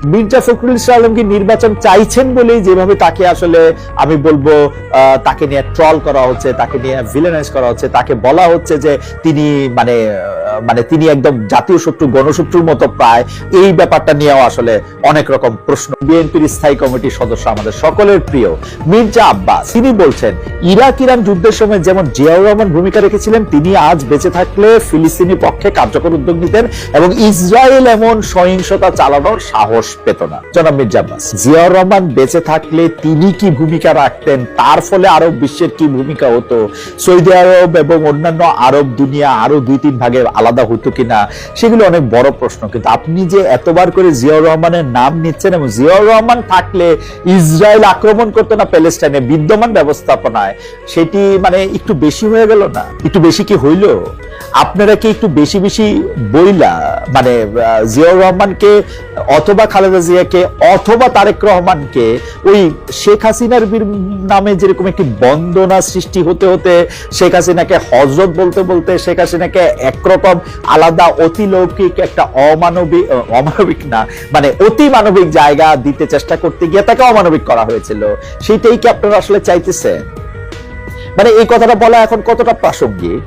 মির্জা ফখরুল ইসলাম নির্বাচন চাইছেন বলেই যেভাবে তাকে আসলে, আমি বলব তাকে নিয়ে ট্রল করা হচ্ছে, তাকে নিয়ে ভিলেনাইজ করা হচ্ছে, তাকে বলা হচ্ছে যে তিনি মানে মানে তিনি একদম জাতীয় শত্রু, গণশত্রুর মতো প্রায়। এই ব্যাপারটা নিয়েও আসলে অনেক রকম প্রশ্ন। বিএনপির স্থায়ী কমিটির সদস্য আমাদের সকলের প্রিয় মির্জা আব্বাস। তিনি বলছেন, ইরাক ইরান যুদ্ধের সময় যেমন জিয়াউর রহমান ভূমিকা রেখেছিলেন, তিনি আজ বেঁচে থাকলে ফিলিস্তিনি পক্ষে কার্যকর উদ্যোগ নিতেন এবং ইসরায়েল এমন সহিংসতা চালানোর সাহস পেত না। জনাব মির্জা আব্বাস, জিয়াউর রহমান বেঁচে থাকলে তিনি কি ভূমিকা রাখতেন? তার ফলে আরব বিশ্বের কি ভূমিকা হতো? সৌদি আরব এবং অন্যান্য আরব দুনিয়া আরও দুই তিন ভাগে আলাদা হতো কিনা, সেগুলো অনেক বড় প্রশ্ন। কিন্তু আপনি যে এতবার করে জিয়াউর রহমানের নাম নিচ্ছেন এবং জিয়াউর রহমান থাকলে ইসরায়েল আক্রমণ করতো না প্যালেস্টাইনে বিদ্যমান ব্যবস্থাপনায়, সেটি মানে একটু বেশি হয়ে গেল না? একটু বেশি কি হইল? আপনারা কি একটু বেশি বেশি বইলা মানে জিয়াউর রহমানকে অথবা খালেদা জিয়াকে অথবা তারেক রহমানকে ওই শেখ হাসিনার নামে যেরকম একটি বন্দনা সৃষ্টি হতে হতে শেখ হাসিনাকে হজরত বলতে বলতে শেখ হাসিনাকে একরকম আলাদা অতিলৌকিক একটা অমানবিক অমানবিক না মানে অতি মানবিক জায়গা দিতে চেষ্টা করতে গিয়ে তাকে অমানবিক করা হয়েছিল। সেইটাই কি আপনারা আসলে চাইতেছেন? মানে এই কথাটা বলা এখন কতটা প্রাসঙ্গিক?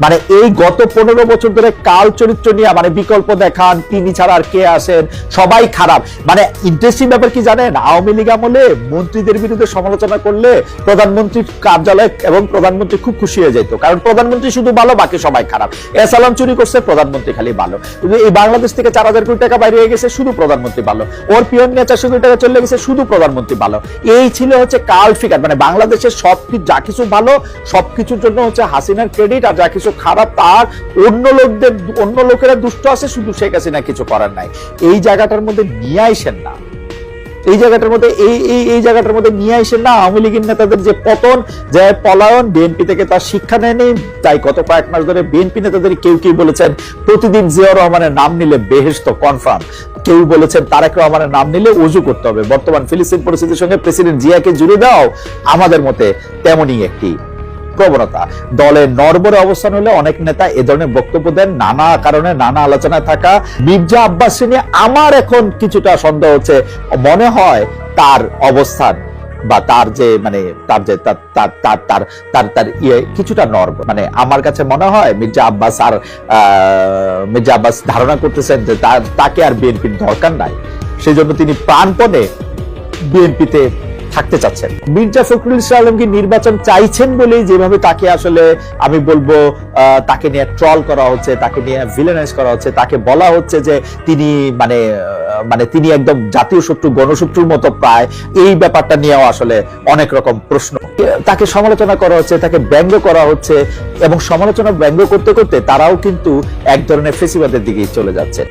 মানে এই গত পনেরো বছর ধরে কাল চরিত্র নিয়ে মানে বিকল্প দেখান, তিনি ছাড়া আর কে আসেন সবাই খারাপ। মানে ইন্টারেস্টিং ব্যাপার কি জানেন? আওয়ামী লীগ আমলে মন্ত্রীদের বিরুদ্ধে সমালোচনা করলে প্রধানমন্ত্রীর কার্যালয় এবং প্রধানমন্ত্রী খুব খুশি হয়ে যেত। কারণ প্রধানমন্ত্রী শুধু ভালো, বাকি সবাই খারাপ। এসালাম চুরি করছে, প্রধানমন্ত্রী খালি ভালো। কিন্তু এই বাংলাদেশ থেকে চার হাজার কোটি টাকা বাইরে হয়ে গেছে, শুধু প্রধানমন্ত্রী ভালো। ওর পিয়ন নিয়ে চারশো কোটি টাকা চলে গেছে, শুধু প্রধানমন্ত্রী ভালো। এই ছিল হচ্ছে কাল ফিগার মানে বাংলাদেশের সব কিছু যা কিছু ভালো, সবকিছুর জন্য হচ্ছে হাসিনার ক্রেডিট আর যা কিছু খারাপ, তার অন্য লোকদের, অন্য লোকেরা দুষ্ট আছে, শুধু শেখ হাসিনা কিছু করার নাই। এই জায়গাটার মধ্যে নিয়ে আইসেন না। এই জায়গাটার মধ্যে, এই এই এই জায়গাটার মধ্যে নিয়ে আসেন না আওয়ামী লীগের নেতাদের যে পতন, যে পলায়ন, বিএনপি থেকে তার শিক্ষা নেয়নি। তাই গত কয়েক মাস ধরে বিএনপি নেতাদের কেউ কেউ বলেছেন, প্রতিদিন জিয়াউর রহমানের নাম নিলে বেহেস্ত কনফার্ম কেউ বলেছেন, তারেক রহমানের নাম নিলে উজু করতে হবে। বর্তমান ফিলিস্তিন পরিস্থিতির সঙ্গে প্রেসিডেন্ট জিয়াকে জুড়ে দাও। আমাদের মতে তেমনই একটি প্রবণতা দলের নরবরে অবস্থান হলে অনেক নেতা এ ধরনের বক্তব্য দেন। নানা কারণে নানা আলোচনায় থাকা মির্জা আব্বাস নিয়ে আমার এখন কিছুটা সন্দেহ হচ্ছে। মনে হয় তার অবস্থান বা তার যে মানে তার যে, তার তার তার তার ইয়ে কিছুটা নর্ম। মানে আমার কাছে মনে হয় মির্জা আব্বাস আর মির্জা আব্বাস ধারণা করতেছেন যে তাকে আর বিএনপির দরকার নাই। সেই জন্য তিনি প্রাণপণে বিএনপিতে থাকতে চাচ্ছেন। মির্জা ফখরুল ইসলাম আলমগীর নির্বাচন চাইছেন বলেই যেভাবে তাকে আসলে আমি বলব তাকে নিয়ে ট্রল করা হচ্ছে, তাকে নিয়ে ভিলেনাইজ করা হচ্ছে, তাকে বলা হচ্ছে যে তিনি মানে মানে তিনি একদম জাতীয় শত্রু, গণশত্রুর মতো প্রায়। এই ব্যাপারটা নিয়েও আসলে অনেক রকম প্রশ্ন। তাকে সমালোচনা করা হচ্ছে, তাকে ব্যঙ্গ করা হচ্ছে এবং সমালোচনা ব্যঙ্গ করতে করতে তারাও কিন্তু এক ধরনের ফেসিবাদের দিকেই চলে যাচ্ছে।